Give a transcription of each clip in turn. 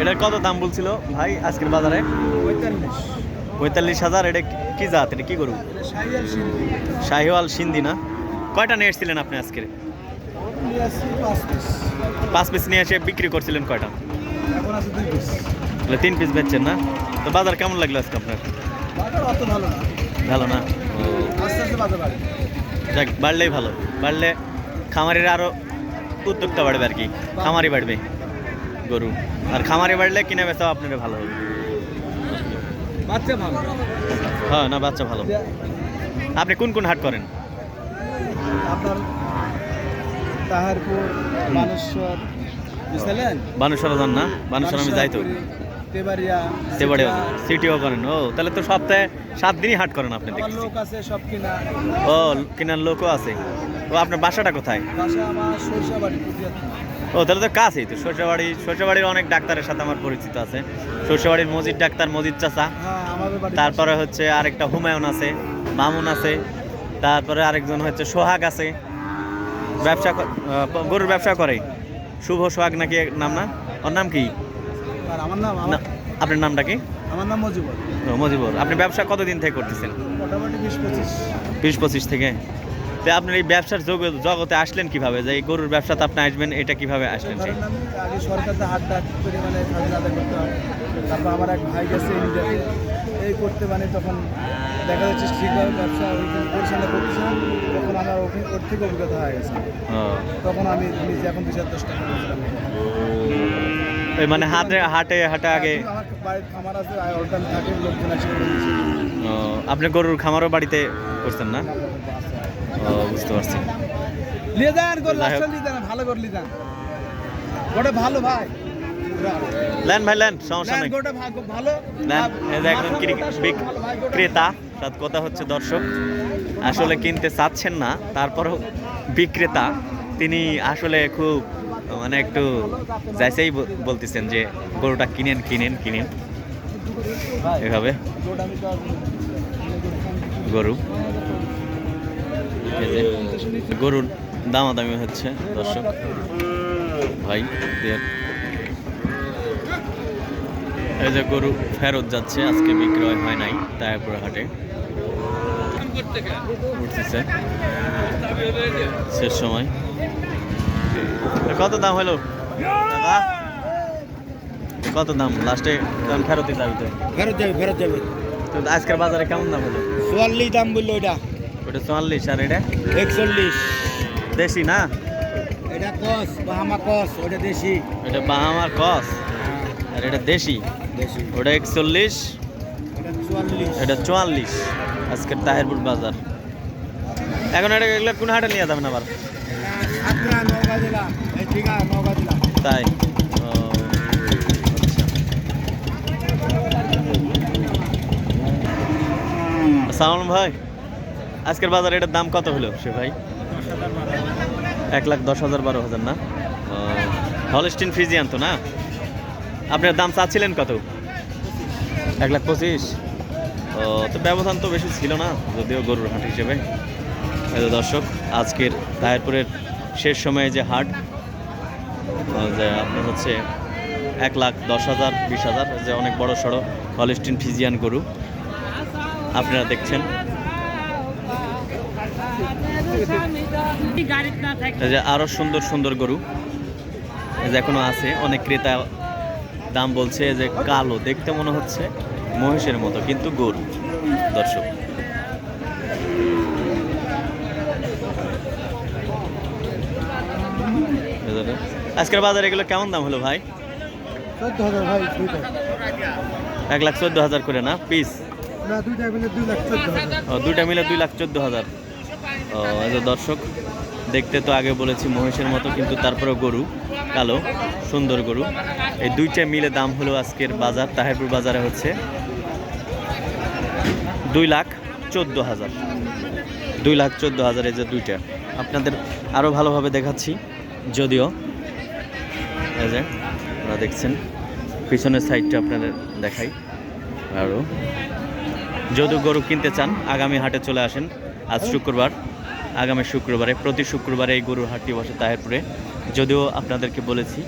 এটার কত দাম বলছিল? ভাই আজকের বাজারে? পঁয়তাল্লিশ। হাজার এটা কি জাত? এটা কি গরু? শাহিওয়াল সিন্ধি। না? কয়টা নিয়ে এসেছিলেন আপনি আজকে? নিয়ে আসছি পাঁচ পিস। নিয়ে এসে বিক্রি করছিলেন কয়টা? তিন পিস বেচছেন না? তো বাজার কেমন লাগল আজকে আপনার? ভালো না। যাক বাড়লেই ভালো। বাড়লে খামারের আরও উদ্যোক্তা বাড়বে আর কি। খামারি বাড়বে। গরু। আর খামারে বাড়লে কিনে বেচাও আপনার ভালো হবে। বাচ্চা ভালো। হ্যাঁ না বাচ্চা ভালো। আপনি কোন কোন হাট করেন? আপনার তাহারপুর মানেশ্বর বুঝলেন? বানুসরা যান না? আমি যাই তো। তেবাড়িয়া সিটিও করেন? ও তাহলে তো সপ্তাহে সাত দিনই হাট করেন আপনি আমার লোক আছে সব কিনা। ও কেনার লোকও আছে। ও আপনার বাসাটা কোথায়? বাসা আমার ও তাহলে তো কাছেই তো। সরষেবাড়ি সরষেবাড়ির অনেক ডাক্তারের সাথে আমার পরিচিত আছে। সরষেবাড়ির মজিদ ডাক্তার মজিদ চাচা। হ্যাঁ তারপরে হচ্ছে আরেকটা হুমায়ুন আছে মামুন আছে। তারপরে আরেকজন হচ্ছে সোহাগ আছে। ব্যবসা গরুর ব্যবসা করে। শুভ সোহাগ নাকি নাম না? ওর নাম কি? আর আমার নাম আপনার নামটা কি? আমার নাম মজিবর। ও, মজিবুর। আপনি ব্যবসা কতদিন থেকে করতেছেন? মোটামুটি বিশ পঁচিশ। বিশ পঁচিশ থেকে। তো আপনার এই ব্যবসার জগতে আসলেন কীভাবে? যে এই গরুর ব্যবসাতে আপনি আসবেন এটা কীভাবে আসলেন সেই? আমি আগে সরকারতে হাট ডাক করে মানে করতে তারপর আমার এক ভাই গেছে এই করতে মানে তখন দেখা যাচ্ছে ঠিকভাবে ব্যবসা পরিচালনা তখন আমার ওখানে ওর থেকে অভিজ্ঞতা হয়ে গেছে। তখন আমি নিজে এখন দুই চার দশ টাকা ওই মানে হাটে হাটে হাটে আগে খামার আছে লোকজন আপনি গরুর খামারও বাড়িতে করছেন না? বুঝতে পারছি। ভালো ভালো ভাই। ভাই সমস্যা নেই। একজন ক্রেতা তার কথা হচ্ছে দর্শক। আসলে কিনতে চাচ্ছেন না তারপরও বিক্রেতা তিনি আসলে খুব মানে একটু যাইছেই ব- বলতেছেন যে গরুটা কিনেন কিনেন কিনেন। এভাবে। গরু। গরুর দামাদামি হচ্ছে দর্শক। ভাই। এই যে গরু ফেরত যাচ্ছে আজকে বিক্রয় হয় নাই তায়াপুর হাটে। উঠতেছে। শেষ সময়। কত দাম হলো? কত দাম? লাস্টে দাম ফেরতই যাবে তো ফেরত যাবে ফেরত যাবে। তো আজকের বাজারে কেমন দাম হলো? চুয়াল্লিশ দাম বলল এটা ওটা চুয়াল্লিশ আর এটা? একচল্লিশ। দেশি না? এটা কস বাহামা কস ওটা দেশি। এটা বাহামার কস? আর এটা দেশি? ওটা একচল্লিশ? এটা চুয়াল্লিশ। আজকের তাহেরপুর বাজার। এখন এটা এগুলো কোন হাটে নিয়ে যাবেন আবার? তাই? ও, আচ্ছা। ভাই? আজকের বাজারে এটার দাম কত হলো সে ভাই? এক লাখ দশ হাজার বারো হাজার, না? হলস্টিন ফ্রিজিয়ান তো, না? আপনার দাম চাচ্ছিলেন কত? এক লাখ পঁচিশ। তো ব্যবধান তো বেশি ছিল না, যদিও গরুর হাট হিসেবে। দর্শক, আজকের তাহেরপুরের শেষ সময়ে যে হাট যে আপনার হচ্ছে এক লাখ দশ হাজার, বিশ হাজার, যে অনেক বড় সড়ো হলস্টিন ফিজিয়ান গরু। আপনারা দেখছেন। এই যে আরও সুন্দর সুন্দর গরু। এই যে এখনও আছে অনেক ক্রেতা দাম বলছে যে কালো দেখতে মনে হচ্ছে মহিষের মতো কিন্তু গরু দর্শক। আজকের বাজারে এগুলো কেমন দাম হলো ভাই? এক লাখ চোদ্দ হাজার করে না পিস? দুইটা মিলে দুই লাখ চোদ্দ হাজার। এই যে দর্শক, দেখতে তো আগে বলেছি মহিষের মতো, কিন্তু তারপরে গরু, কালো, সুন্দর গরু। এই দুইটা মিলে দাম হলো আজকের বাজার, তাহেরপুর বাজারে হচ্ছে দুই লাখ চোদ্দ হাজার। দুই লাখ চোদ্দ হাজার এই যে দুইটা। আপনাদের আরও ভালোভাবে দেখাচ্ছি, যদিও এই যে আপনারা দেখছেন, পিছনের সাইডটা আপনাদের দেখাই। আরও যদি গরু কিনতে চান, আগামী হাটে চলে আসেন, আজ শুক্রবার। আগামী শুক্রবারে প্রতি শুক্রবারে এই গরুর হাটটি বসে তাহেরপুরে। যদিও আপনাদেরকে বলেছি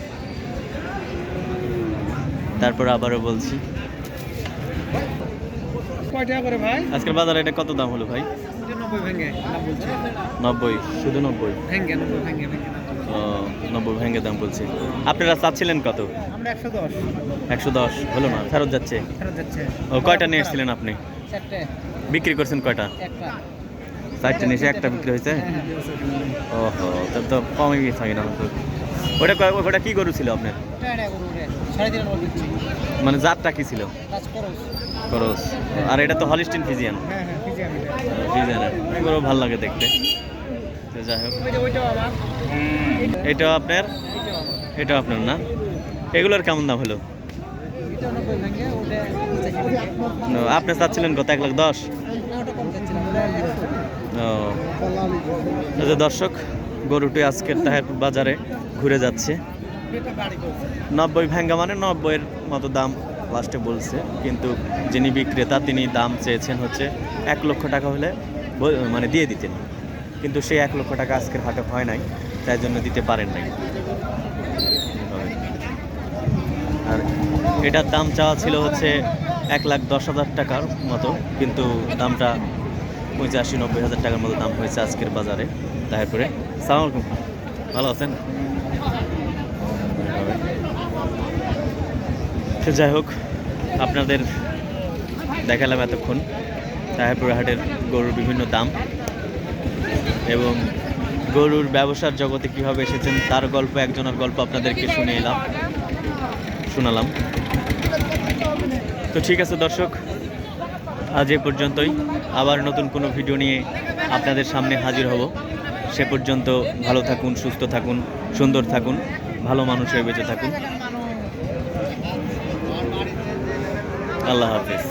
তারপর আবারও বলছি। আজকের বাজারে এটা কত দাম হলো ভাই? নব্বই শুধু নব্বই? নব্বই ভেঙে ভেঙে দাম বলছে। আপনারা চাচ্ছিলেন কত? একশো দশ। হলো না ফেরত যাচ্ছে। ও কয়টা নিয়ে এসেছিলেন আপনি? বিক্রি করছেন কয়টা? চারটে নিয়ে একটা বিক্রি হয়েছে? হ্যাঁ, ওহো তাহলে তো কমই গেছে না ওটা ওটা কি গরু ছিল আপনার? মানে জাতটা কি ছিল? খরচ আর এটা তো হলিস্টিন ফিজিয়ান। ফিজিয়ানের। গরু ভালো লাগে দেখতে। যাই হোক। এটাও আপনার? এটাও আপনার না? এগুলোর কেমন দাম হলো? এটা আপনি চাচ্ছিলেন কত? এক লাখ দশ? যে দর্শক, গরুটি আজকের তাহেরপুর বাজারে ঘুরে যাচ্ছে। নব্বই ভেঙ্গা মানে নব্বইয়ের মতো দাম লাস্টে বলছে। কিন্তু যিনি বিক্রেতা, তিনি দাম চেয়েছেন হচ্ছে এক লক্ষ টাকা হলে মানে দিয়ে দিতেন। কিন্তু সেই এক লক্ষ টাকা আজকের হাটে হয় নাই, তাই জন্য দিতে পারেন নাই। আর এটার দাম চাওয়া ছিল হচ্ছে এক লাখ দশ হাজার টাকার মতো, কিন্তু দামটা পঁচাশি, নব্বই হাজার টাকার মতো দাম হয়েছে আজকের বাজারে। তারপরে, সালাম আলাইকুম। ভালো আছেন? যাই হোক, আপনাদের দেখালাম এতক্ষণ। তাহেরপুর হাটের গরুর বিভিন্ন দাম এবং গরুর ব্যবসার জগতে কীভাবে এসেছেন, তার গল্প, একজনের গল্প আপনাদেরকে শুনে এলাম, শোনালাম। তো ঠিক আছে দর্শক আজ এ পর্যন্তই। আবার নতুন কোনো ভিডিও নিয়ে আপনাদের সামনে হাজির হব। সে পর্যন্ত ভালো থাকুন, সুস্থ থাকুন, সুন্দর থাকুন, ভালো মানুষ হয়ে বেঁচে থাকুন। আল্লাহ হাফিজ।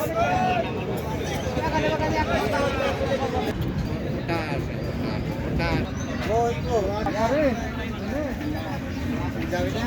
যাবে না